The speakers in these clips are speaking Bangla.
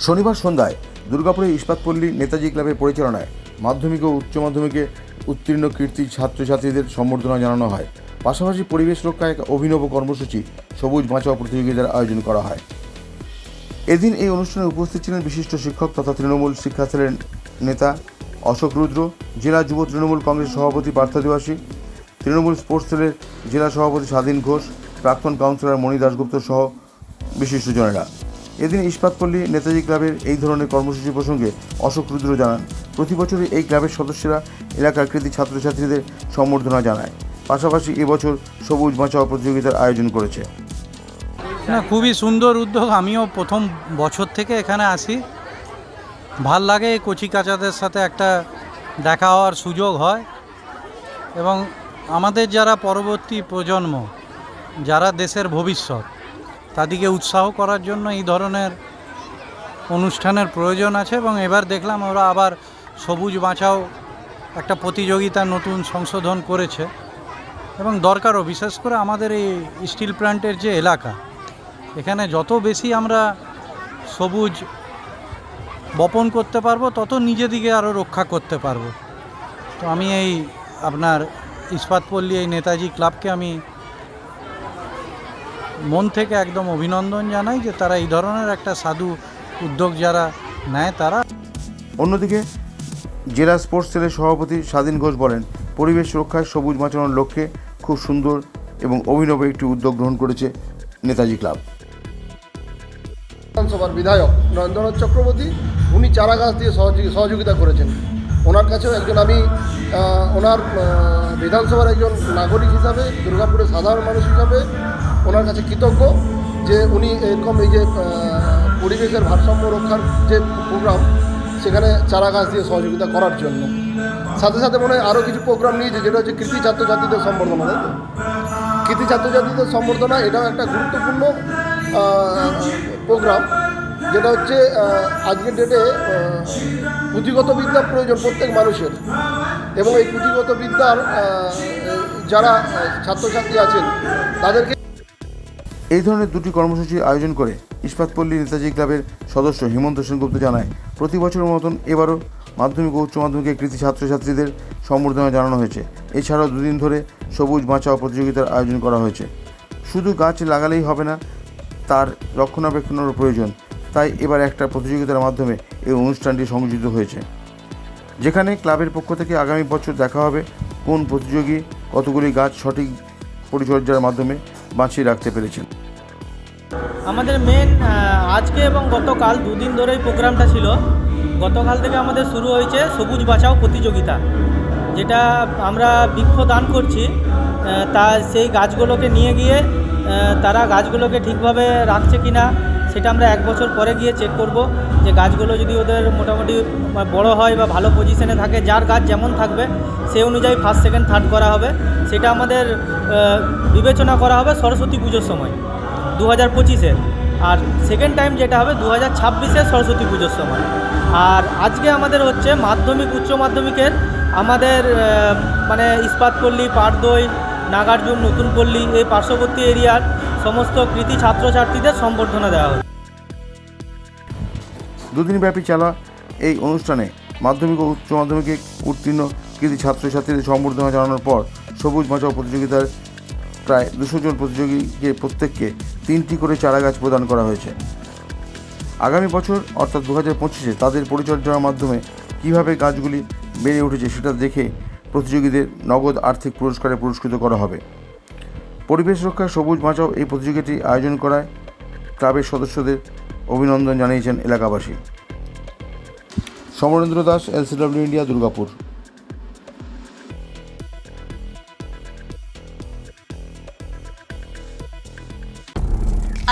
শনিবার সন্ধ্যায় দুর্গাপুরে ইস্পাতপল্লী নেতাজি ক্লাবের পরিচালনায় মাধ্যমিক ও উচ্চ মাধ্যমিকে উত্তীর্ণ কীর্তি ছাত্রছাত্রীদের সম্বর্ধনা জানানো হয়। পাশাপাশি পরিবেশ রক্ষায় এক অভিনব কর্মসূচি সবুজ বাঁচাও প্রতিযোগিতার আয়োজন করা হয়। এদিন এই অনুষ্ঠানে উপস্থিত ছিলেন বিশিষ্ট শিক্ষক তথা তৃণমূল শিক্ষা নেতা অশোক রুদ্র, জেলা যুব তৃণমূল কংগ্রেস সভাপতি পার্থাদিবাসী তৃণমূল স্পোর্টস সেলের জেলা সভাপতি স্বাধীন ঘোষ, প্রাক্তন কাউন্সিলর মণি দাশগুপ্ত সহ বিশিষ্টজনেরা। এদিন ইস্পাতপল্লী নেতাজি ক্লাবের এই ধরনের কর্মসূচি প্রসঙ্গে অশোক রুদ্র জানান, প্রতি বছরই এই ক্লাবের সদস্যরা এলাকার কৃতি ছাত্রছাত্রীদের সম্বর্ধনা জানায়। পাশাপাশি এবছর সবুজ বাঁচাও প্রতিযোগিতার আয়োজন করেছে। না, খুবই সুন্দর উদ্যোগ। আমিও প্রথম বছর থেকে এখানে আসি ভালো লাগে কচি কাচাদের সাথে একটা দেখা হওয়ার সুযোগ হয় এবং আমাদের যারা পরবর্তী প্রজন্ম, যারা দেশের ভবিষ্যৎ তাদেরকে উৎসাহ করার জন্য এই ধরনের অনুষ্ঠানের প্রয়োজন আছে এবং এবার দেখলাম ওরা আবার সবুজ বাঁচাও একটা প্রতিযোগিতা নতুন সংশোধন করেছে। এবং দরকারও, বিশেষ করে আমাদের এই স্টিল প্ল্যান্টের যে এলাকা, এখানে যত বেশি আমরা সবুজ বপন করতে পারব, তত নিজেদিকে আরও রক্ষা করতে পারব। তো আমি এই আপনার ইস্পাতপল্লী, এই নেতাজি ক্লাবকে আমি মন থেকে একদম অভিনন্দন জানাই যে তারা এই ধরনের একটা সাধু উদ্যোগ যারা নেয় তারা অন্যদিকে জেলা স্পোর্টস সেলের সভাপতি স্বাধীন ঘোষ বলেন পরিবেশ রক্ষায় সবুজ বাঁচানোর লক্ষ্যে খুব সুন্দর এবং অভিনব একটি উদ্যোগ গ্রহণ করেছে নেতাজি ক্লাব। বিধানসভার বিধায়ক নরেন্দ্রনাথ চক্রবর্তী উনি চারা গাছ দিয়ে সহযোগী সহযোগিতা করেছেন। ওনার কাছেও একজন আমি ওনার বিধানসভার একজন নাগরিক হিসাবে দুর্গাপুরের সাধারণ মানুষ হিসাবে ওনার কাছে কৃতজ্ঞ যে উনি এরকম এই যে পরিবেশের ভারসাম্য রক্ষার যে প্রোগ্রাম, সেখানে চারা গাছ দিয়ে সহযোগিতা করার জন্য। সাথে সাথে মনে হয় আরও কিছু প্রোগ্রাম নিয়েছে, যেটা হচ্ছে কৃতি ছাত্রছাত্রীদের সম্বর্ধনা, তাই তো? কৃতি ছাত্রছাত্রীদের সম্বর্ধনা, এটাও একটা গুরুত্বপূর্ণ প্রোগ্রাম, যেটা হচ্ছে আজকের ডেটে পুঁথিগত বিদ্যা প্রয়োজন প্রত্যেক মানুষের। এবং এই পুঁথিগত বিদ্যার যারা ছাত্রছাত্রী আছেন, তাদেরকে এই ধরনের দুটি কর্মসূচি আয়োজন করে ইস্পাতপল্লী নেতাজি ক্লাবের সদস্য হিমন্ত সেনগুপ্ত জানায়, প্রতি বছরের মতন এবারও মাধ্যমিক ও উচ্চ মাধ্যমিকে কৃতি ছাত্রছাত্রীদের সম্বর্ধনা জানানো হয়েছে। এছাড়াও দুদিন ধরে সবুজ বাঁচাও প্রতিযোগিতার আয়োজন করা হয়েছে। শুধু গাছ লাগালেই হবে না, তার রক্ষণাবেক্ষণেরও প্রয়োজন। তাই এবার একটা প্রতিযোগিতার মাধ্যমে এই অনুষ্ঠানটি সংযোজিত হয়েছে। যেখানে ক্লাবের পক্ষ থেকে আগামী বছর দেখা হবে কোন প্রতিযোগী, কতগুলি গাছ সঠিক পরিচর্যার মাধ্যমে বাঁচিয়ে রাখতে পেরেছেন। আমাদের মেন আজকে এবং গতকাল দুদিন ধরেই প্রোগ্রামটা ছিল। গতকাল থেকে আমাদের শুরু হয়েছে সবুজ বাঁচাও প্রতিযোগিতা, যেটা আমরা বৃক্ষ দান করছি। তা, সেই গাছগুলোকে নিয়ে গিয়ে তারা গাছগুলোকে ঠিকভাবে রাখছে কি না সেটা আমরা এক বছর পরে গিয়ে চেক করব যে গাছগুলো যদি ওদের মোটামুটি বড় হয় বা ভালো পজিশনে থাকে, যার গাছ যেমন থাকবে, সে অনুযায়ী ফার্স্ট সেকেন্ড থার্ড করা হবে। সেটা আমাদের বিবেচনা করা হবে সরস্বতী পুজোর সময় দু হাজার পঁচিশের আর সেকেন্ড টাইম যেটা হবে দু হাজার ছাব্বিশের সরস্বতী পুজোর সময়। আর আজকে আমাদের হচ্ছে মাধ্যমিক, উচ্চ মাধ্যমিকের আমাদের মানে ইস্পাতপল্লী পাটদই, নাগার্জুন, নতুন পল্লী, এই পার্শ্ববর্তী এরিয়ার সমস্ত কৃতি ছাত্রছাত্রীদের সম্বর্ধনা দেওয়া হচ্ছে দুদিনব্যাপী চলা এই অনুষ্ঠানে মাধ্যমিক ও উচ্চ মাধ্যমিকে উত্তীর্ণ কৃতি ছাত্রছাত্রীদের সম্বর্ধনা জানানোর পর সবুজ বাঁচাও প্রতিযোগিতার প্রায় দুশো জন প্রতিযোগীকে প্রত্যেককে তিনটি করে চারা গাছ প্রদান করা হয়েছে। আগামী বছর, অর্থাৎ দু হাজার পঁচিশে, তাদের পরিচর্যার মাধ্যমে কীভাবে গাছগুলি বেড়ে উঠেছে সেটা দেখে প্রতিযোগীদের নগদ আর্থিক পুরস্কারে পুরস্কৃত করা হবে। পরিবেশ রক্ষা সবুজ বাঁচাও এই প্রতিযোগিতাটি আয়োজন করায় ক্লাবের সদস্যদের অভিনন্দন জানিয়েছেন এলাকাবাসী। Samarendra Das, LCW India, Durgapur.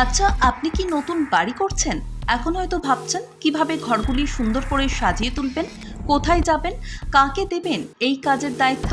আচ্ছা আপনি কি নতুন বাড়ি করছেন? এখন হয়তো ভাবছেন, কীভাবে ঘরগুলি সুন্দর করে সাজিয়ে তুলবেন, কোথায় যাবেন, কাকে দেবেন, এই কাজের দায়িত্ব?